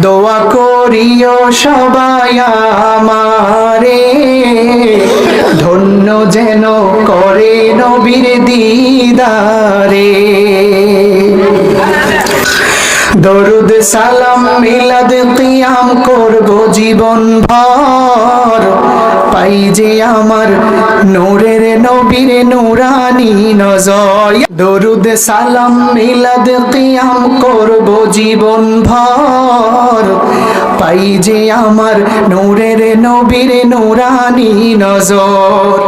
দোয়া করিও সবাই আমারে। ধন্য যেন করে নবীর দিদারে। দরুদ সালাম, মিলাদ কিয়াম করব জীবন ভর। পাই যে আমার নূরের নবীর নূরানি নজর। দরুদ সালাম, মিলাদ কিয়াম করব জীবন ভর। পাই যে আমার নূরের নবীর নূরানি নজর।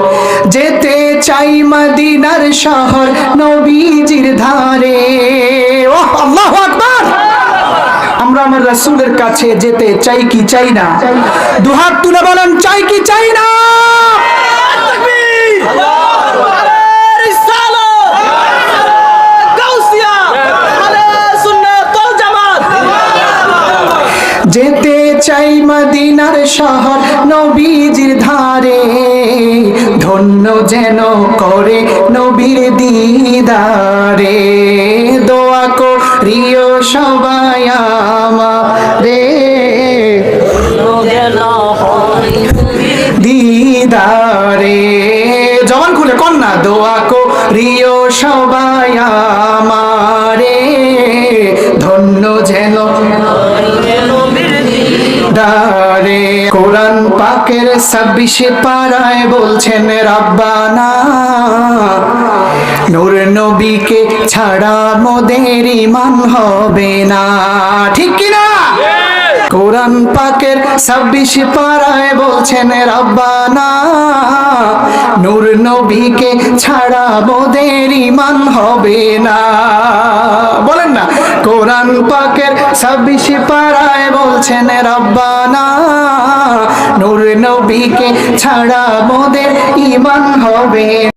যেতে চাই মদিনার শহর নবীজির ধারে। ও আল্লাহু আকবার! আমরা আমার রাসূলের কাছে যেতে চাই কি চাই না? দুহাত তুলে বলেন, চাই কি চাই না? যেতে চাই মদিনার শহর নবীজির ধারে। ধন্য যেন করে নবীর দিদারে। দোয়া করিও সবাই আমারে। দিদারে। জবান খুলে কন্যা, দোয়া করিও সবাই আমারে। দারে কোরআন পাকের ছাব্বিশে পাড়ায় বলছেন, রাব্বানা, নূর নবীকে ছাড়া মোদের ইমান হবে না। ঠিক কিনা কোরআন পাকের ছাব্বিশ পাড়ায় বলছেন, রব্বানা, নূর নবীকে ছাড়া মোদের ইমান হবে না। কোরআন পাকের ছাব্বিশ পাড়ায় বলছেন রব্বানা নূর নবীকে ছাড়া মোদের ইমান হবে